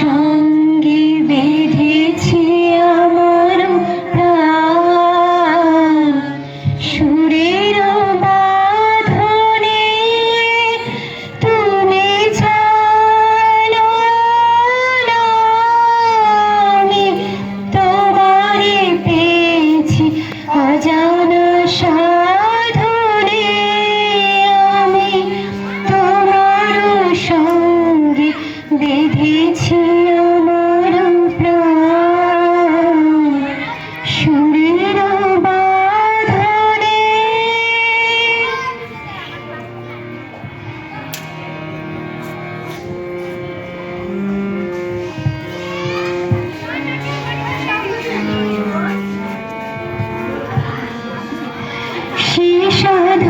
সঙ্গে राधा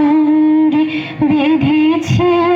সঙ্গে বেঁধেছে।